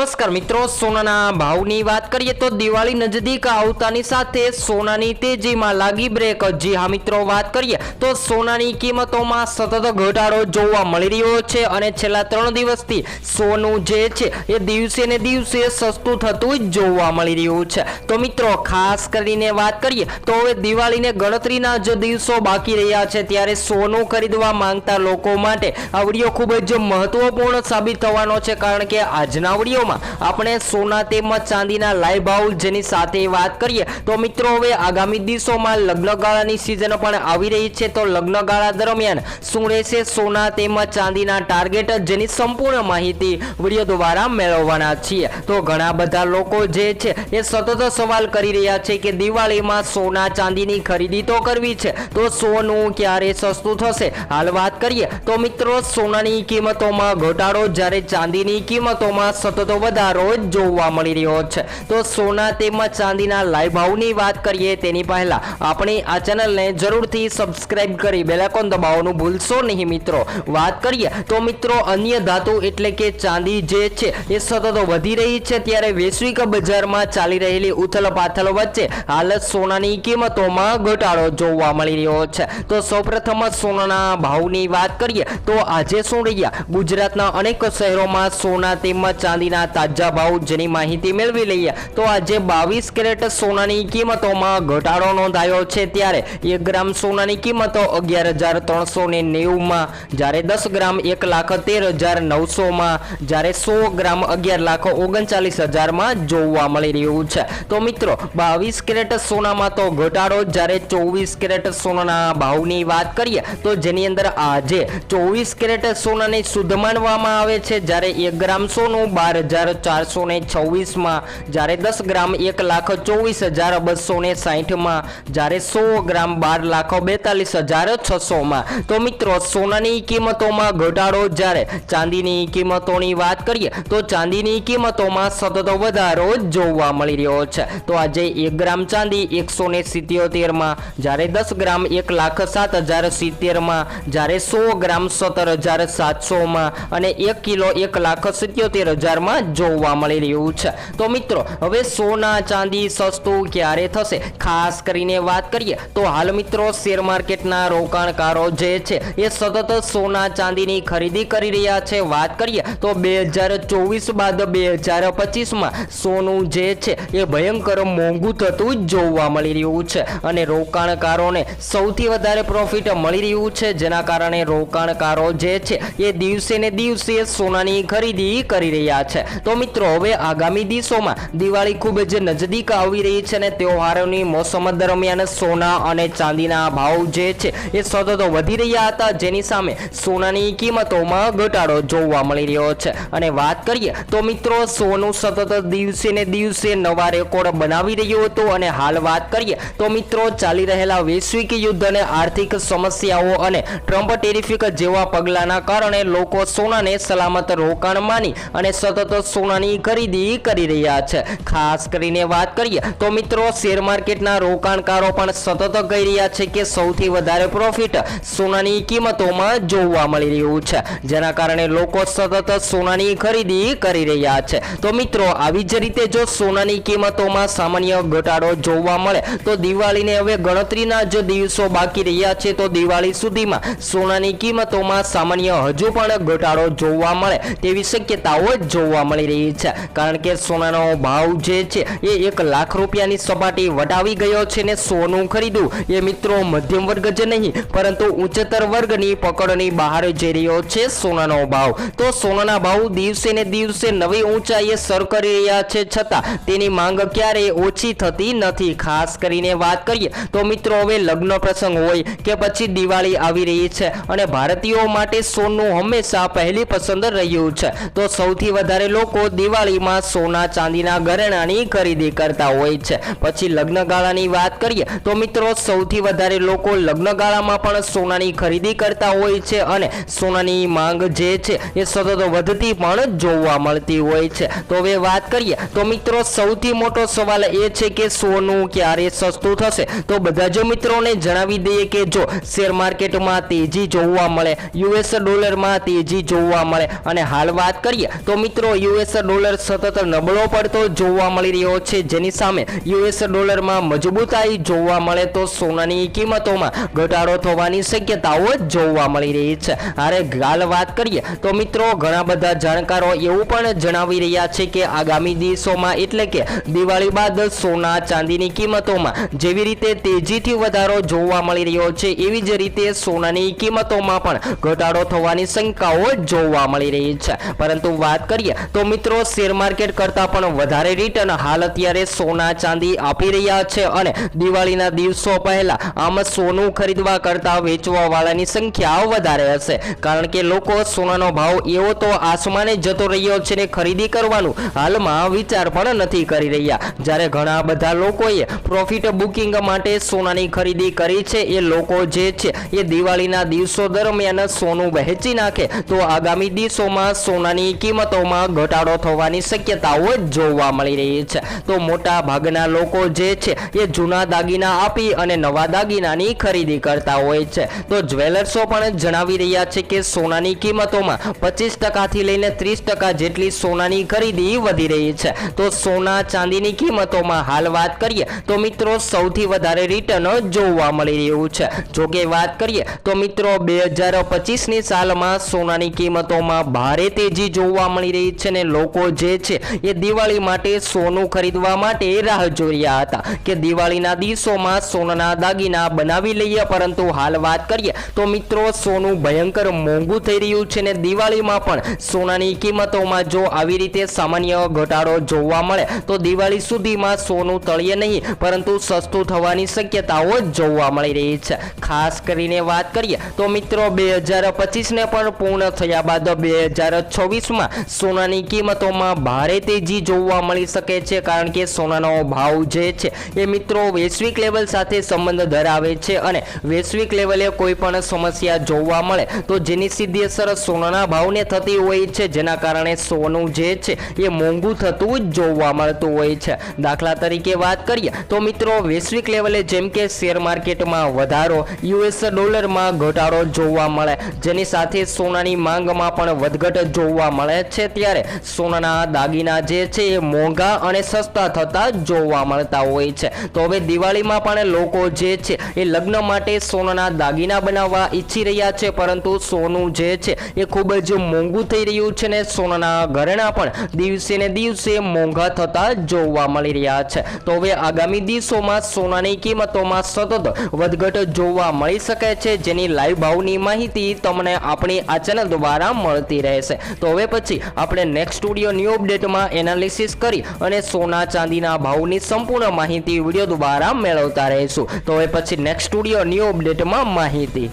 નમસ્કાર મિત્રો, સોનાના ભાવની વાત કરીએ તો દિવાળી નજદીક આવતાની સાથે સોનાની તેજીમાં લાગી બ્રેક. જી હા મિત્રો, વાત કરીએ તો સોનાની કિંમતોમાં સતત ઘટાડો જોવા મળી રહ્યો છે અને છેલ્લા ત્રણ દિવસથી સોનું જે છે એ દિવસે ને દિવસે સસ્તું થતું જોવા મળી રહ્યું છે. તો મિત્રો, ખાસ કરીને વાત કરીએ તો હવે દિવાળીને ગણતરીના જ દિવસો બાકી રહ્યા છે. ત્યારે સોનું ખરીદવા માંગતા લોકો માટે આ વીડિયો ખૂબ જ મહત્વપૂર્ણ સાબિત થવાનો છે. કારણ કે આજના વિડીયોમાં આપણે સોના તેમજ ચાંદીના લાઈવ ભાવ જેની સાથે વાત કરીએ, તો મિત્રો હવે આગામી દિવસોમાં લગ્નગાળાની સિઝન પણ આવી રહી છે, તો લગ્નગાળા દરમિયાન શું રહેશે સોના તેમજ ચાંદીના ટાર્ગેટ જેની સંપૂર્ણ માહિતી વીડિયો દ્વારા મેળવવાના છીએ. તો ઘણા બધા લોકો જે છે, એ સતત સવાલ કરી રહ્યા છે કે દિવાળીમાં સોના ચાંદીની ખરીદી તો કરવી છે, તો સોનું ક્યારે સસ્તું થશે? હાલ વાત કરીએ, તો મિત્રો સોનાની કિંમતોમાં ઘટાડો, જ્યારે ચાંદીની કિંમતોમાં સતત વધારો જોવા મળી રહ્યો છે. તો સોના તેમજ ચાંદીના લાઈવ ભાવની વાત કરીએ તેની પહેલા આપણે આ ચેનલને જરૂરથી સબસ્ક્રાઇબ કરી બેલાકોન દબાવવાનું ભૂલશો નહીં મિત્રો. વાત કરીએ તો મિત્રો અન્ય ધાતુ એટલે કે ચાંદી જે છે એ સતત વધી રહી છે. ત્યારે વૈશ્વિક બજારમાં ચાલી રહેલી ઉથલ પાથલ વચ્ચે હાલ સોનાની કિંમતોમાં ઘટાડો જોવા મળી રહ્યો છે. તો સૌપ્રથમ સોનાના ભાવની વાત કરીએ તો આજે શું રહ્યા? ગુજરાતના અનેક શહેરોમાં સોના તેમજ ચાંદીના તાજા ભાવ જેની માહિતી મેળવી લઈએ. તો આજે બાવીસ કેરેટ સોનાની કિંમતોમાં ઘટાડો નોંધાયો છે ત્યારે એક ગ્રામ સોનાની કિંમતો અગિયાર હજાર ત્રણસો ને નેવુંમાં, જ્યારે દસ ગ્રામ એક લાખ તેર હજાર નવસોમાં, જ્યારે સો ગ્રામ અગિયાર લાખ ઓગણચાલીસ હજારમાં જોવા મળી રહ્યું છે. તો મિત્રો, બાવીસ કેરેટ સોનામાં તો ઘટાડો, જ્યારે ચોવીસ કેરેટ સોનાના ભાવની વાત કરીએ, તો જેની અંદર આજે ચોવીસ કેરેટ સોનાને શુદ્ધ માનવામાં આવે છે, જ્યારે એક ગ્રામ સોનું બાર હજાર ચારસો ને છવ્વીસમાં જ્યારે દસ ગ્રામ એક લાખ ચોવીસ હજાર બસો ને સાહીઠમાં, જ્યારે સો ગ્રામ બાર લાખ બેતાલીસ હજાર છસોમાં. તો મિત્રો, સોનાની કિંમતોમાં ઘટાડો જ્યારે ચાંદીની કિંમતોની વાત કરીએ, તો ચાંદીની કિંમતોમાં સતત વધારો જોવા મળી રહ્યો છે. તો આજે એક ગ્રામ ચાંદી એકસો ને સિત્યોતેરમાં, જ્યારે દસ ગ્રામ એક લાખ સાત હજાર સિત્તેરમાં જ્યારે સો ગ્રામ સત્તર હજાર સાતસોમાં અને એક કિલો એક લાખ સિત્યોતેર હજારમાં જોવા મળી રહ્યું છે. તો મિત્રો, હવે સોના ચાંદી સસ્તું ક્યારે થશે? ખાસ કરીને વાત કરીએ તો હાલ મિત્રો, શેર માર્કેટના રોકાણકારો જે છે, એ સતત સોના ચાંદીની ખરીદી કરી રહ્યા છે. વાત કરીએ તો બે હજાર ચોવીસ બાદ બે હજાર પચીસમાં સોનું જે છે, એ ભયંકર મોંઘું થતું જોવા મળી રહ્યું છે. અને રોકાણકારોને સૌથી વધારે પ્રોફિટ મળી રહ્યું છે, જેના કારણે રોકાણકારો જે છે, એ દિવસે ને દિવસે સોનાની ખરીદી કરી રહ્યા છે. તો મિત્રો, હવે આગામી દિવસોમાં દિવાળી ખૂબ જ નજદીક આવી રહી છે અને તહેવારોની મોસમ દરમિયાન સોના અને ચાંદીના ભાવ જે છે એ સતત વધી રહ્યા હતા. જેની સામે સોનાની કિંમતોમાં ઘટાડો જોવા મળી રહ્યો છે. અને વાત કરીએ તો મિત્રો, સોનું સતત દિવસે ને દિવસે નવા રેકોર્ડ બનાવી રહ્યું હતું. અને હાલ વાત કરીએ તો મિત્રો, ચાલી રહેલા વૈશ્વિક યુદ્ધ અને આર્થિક સમસ્યાઓ અને ટ્રમ્પ ટેરિફિક જેવા પગલાંના કારણે લોકો સોનાને સલામત રોકાણ માની અને સતત સોનાની ખરીદી કરી રહ્યા છે. ખાસ કરીને વાત કરીએ તો મિત્રો, શેર માર્કેટના રોકાણકારો પણ સતત કહી રહ્યા છે કે સૌથી વધારે પ્રોફિટ સોનાની કિંમતોમાં જોવા મળી રહ્યું છે. જેના કારણે લોકો સતત સોનાની ખરીદી કરી રહ્યા છે. તો મિત્રો, આવી જ રીતે જો સોનાની કિંમતોમાં સામાન્ય ઘટાડો જોવા મળે, તો દિવાળીને હવે ગણતરીના જ દિવસો બાકી રહ્યા છે. તો દિવાળી સુધીમાં સોનાની કિંમતોમાં સામાન્ય હજુ પણ ઘટાડો જોવા મળે તેવી શક્યતાઓ જોવા મળી રહી છે. કારણ કે સોનાનો ભાવ જે છે, એ એક લાખ રૂપિયાની સપાટી વટાવી ગયો છે ને સોનું ખરીદવું, એ મિત્રો મધ્યમ વર્ગ જ નહીં, પરંતુ ઉચ્ચતર વર્ગની પકડની બહાર જઈ રહ્યો છે સોનાનો ભાવ. તો સોનાના ભાવ દિવસે ને દિવસે નવી ઊંચાઈએ સર કરી રહ્યા છે છતાં તેની માંગ ક્યારેય ઓછી થતી નથી. ખાસ કરીને વાત કરીએ તો મિત્રો હવે લગ્ન પ્રસંગ હોય કે પછી દિવાળી આવી રહી છે અને ભારતીયો માટે સોનું હંમેશા પહેલી પસંદ રહ્યું છે. તો સૌથી વધારે લોકો દિવાળીમાં સોના, ચાંદીના ઘરેણાની ખરીદી કરતા હોય છે. પછી લગ્નગાળાની વાત કરીએ તો મિત્રો સૌથી વધારે લોકો લગ્નગાળામાં પણ સોનાની ખરીદી કરતા હોય છે અને સોનાની માંગ જે છે એ સતત વધતી પણ જોવા મળતી હોય છે. તો હવે વાત કરીએ તો મિત્રો સૌથી મોટો સવાલ એ છે કે સોનું ક્યારે સસ્તું થશે? તો બધા જ મિત્રોને જણાવી દઈએ કે જો શેર માર્કેટમાં તેજી જોવા મળે, યુએસ ડોલરમાં તેજી જોવા મળે અને હાલ વાત કરીએ તો મિત્રો યુએસ ડોલર સતત નબળો પડતો જોવા મળી રહ્યો છે. જેની સામે યુએસ ડોલરમાં મજબૂતાઈ જોવા મળે તો સોનાની કિંમતોમાં ઘટાડો થવાની શક્યતાઓ જોવા મળી રહી છે. અરે ગાલ વાત કરીએ તો મિત્રો ઘણા બધા જાણકારો એવું પણ જણાવી રહ્યા છે કે આગામી દિવસોમાં એટલે કે દિવાળી બાદ સોના ચાંદીની કિંમતોમાં જેવી રીતે તેજીથી વધારો જોવા મળી રહ્યો છે, એવી જ રીતે સોનાની કિંમતોમાં પણ ઘટાડો થવાની શંકાઓ જોવા મળી રહી છે. પરંતુ વાત કરીએ તો મિત્રો શેર માર્કેટ કરતાં પણ વધારે રિટર્ન હાલ અત્યારે સોના ચાંદી આપી રહ્યા છે અને દિવાળીના દિવસો પહેલા આમ સોનું ખરીદવા કરતાં વેચવા વાળાની સંખ્યા વધારે હશે. કારણ કે લોકો સોનાનો ભાવ એવો તો આસમાને જતો રહ્યો છે ને ખરીદી કરવાનું હાલમાં વિચાર પણ નથી કરી રહ્યા. જ્યારે ઘણા બધા લોકોએ પ્રોફિટ બુકિંગ માટે સોનાની ખરીદી કરી છે, એ લોકો જે છે, એ દિવાળીના દિવસો દરમિયાન સોનું વહેંચી નાખે. તો આગામી દિવસોમાં સોનાની કિંમતોમાં ઘટાડો થવાની શક્યતાઓ જોવા મળી રહી છે. તો મોટા ભાગના લોકો જે છે, એ જૂના દાગીના આપી અને નવા દાગીનાની ખરીદી કરતા હોય છે. તો જ્વેલર્સો પણ જણાવી રહ્યા છે કે સોનાની કિંમતોમાં પચીસ ટકાથી લઈને ત્રીસ ટકા જેટલી સોનાની ખરીદી વધી રહી છે. તો સોના ચાંદીની કિંમતોમાં હાલ વાત કરીએ, તો મિત્રો સૌથી વધારે રિટર્ન જોવા મળી રહ્યું છે. જોકે વાત કરીએ, તો મિત્રો બે હજાર પચીસની સાલમાં સોનાની કિંમતોમાં ભારે તેજી જોવા મળી રહી છે ને લોકો જે છે એ દિવાળી માટે સોનું ખરીદવા માટે રાહ જોઈ હતા કે દિવાળીના દિવસોમાં સોનાના દાગીના બનાવી લઈએ, પરંતુ હાલ વાત કરીએ તો મિત્રો સોનું ભયંકર મોંઘું થઈ રહ્યું છે ને દિવાળીમાં પણ સોનાની કિંમતોમાં જો આવી રીતે સામાન્ય ઘટાડો જોવા મળે, તો દિવાળી સુધીમાં સોનું તળિયે નહીં, પરંતુ સસ્તું થવાની શક્યતાઓ જોવા મળી રહી છે. ખાસ કરીને વાત કરીએ તો મિત્રો બે હજાર પચીસને પણ પૂર્ણ થયા બાદ બે હજાર છવ્વીસમાં સોનાની કિંમતોમાં ભારે તેજી જોવા મળી શકે છે, કારણ કે સોનાનો ભાવ જે છે એ મિત્રો વૈશ્વિક લેવલ સાથે સંબંધ ધરાવે છે અને વૈશ્વિક લેવલે કોઈ પણ સમસ્યા જોવા મળે તો જેની સીધી અસર સોનાના ભાવને થતી હોય છે, જેના કારણે સોનું જે છે એ મોંઘું થતું જ જોવા મળતું હોય છે. દાખલા તરીકે વાત કરીએ તો મિત્રો વૈશ્વિક લેવલે જેમ કે શેર માર્કેટમાં વધારો, યુએસ ડોલરમાં ઘટાડો જોવા મળે, જેની સાથે સોનાની માંગમાં પણ વધઘટ જોવા મળે છે ત્યારે સોનાના દાગીના જે છે એ મોંઘા અને સસ્તા થતા જોવા મળતા હોય છે. તો હવે દિવાળીમાં પણ લોકો જે છે એ લગ્ન માટે સોનાના દાગીના બનાવવા ઈચ્છી રહ્યા છે, પરંતુ સોનું જે છે એ ખૂબ જ મોંઘું થઈ રહ્યું છે ને સોનાના ઘરેણા પણ દિવસે ને દિવસે મોંઘા થતા જોવા મળી રહ્યા છે. તો હવે આગામી દિવસોમાં સોનાની કિંમતોમાં સતત વધઘટ જોવા મળી શકે છે, જેની લાઈવ ભાવની માહિતી તમને આપણી આ ચેનલ દ્વારા મળતી રહેશે. તો હવે પછી આપણે નેક્સ્ટ સ્ટુડિયો ન્યૂ અપડેટમાં એનાલિસિસ કરી અને સોના ચાંદીના ભાવની સંપૂર્ણ માહિતી વીડિયો દ્વારા મેળવતા રહીશું. તો હવે પછી નેક્સ્ટ સ્ટુડિયો ન્યૂ અપડેટમાં માહિતી.